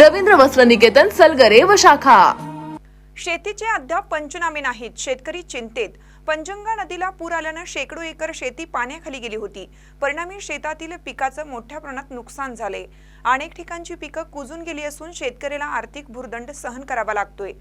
रवींद्र वस्त्र निकेतन सलगरे व शाखा. शेतीचे अद्याप पंचनामे नाहीत. शेतकरी चिंतेत. पंचंगा नदीला पूर आल्यानं शेकडो एकर शेती पाण्याखाली गेली होती. परिणामी शेतातील पिकाचं मोठ्या प्रमाणात नुकसान झाले अनेक ठिकाणची पिकं कुजून गेली असून शेतकऱ्याला आर्थिक भूर्दंड सहन करावा लागतोय.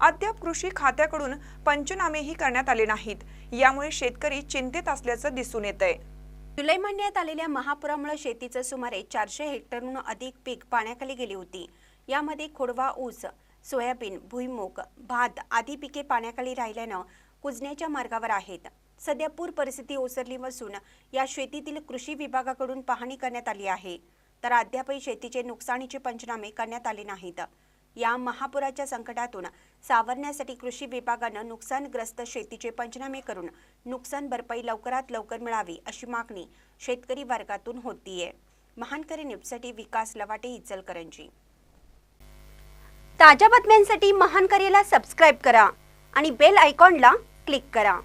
अद्याप कृषी खात्याकडून पंचनामेही करण्यात आले नाहीत. यामुळे शेतकरी चिंतेत असल्याचं दिसून येत आहे जुलै महिन्यात आलेल्या महापुरामुळे शेतीचं सुमारे चारशे हेक्टरहून अधिक पीक पाण्याखाली गेली होती. यामध्ये खोडवा ऊस सोयाबीन भुईमूग भात आदी पिके पाण्याखाली राहिल्यानं कुजण्याच्या मार्गावर आहेत. सध्या पूर परिस्थिती ओसरली असून या शेतीतील कृषी विभागाकडून पाहणी करण्यात आली आहे. तर अद्यापही शेतीचे नुकसानीचे पंचनामे करण्यात आले नाहीत. या महापुराच्या संकटातून सावरण्यासाठी कृषी विभागानं नुकसानग्रस्त शेतीचे पंचनामे करून नुकसान भरपाई लवकरात लवकर मिळावी अशी मागणी शेतकरी वर्गातून होतीये. महानकरी न्यूजसाठी विकास लवाटे इचलकरंजी. ताज्या बातम्यांसाठी महानकरीला सबस्क्राईब करा आणि बेल आयकॉनला क्लिक करा.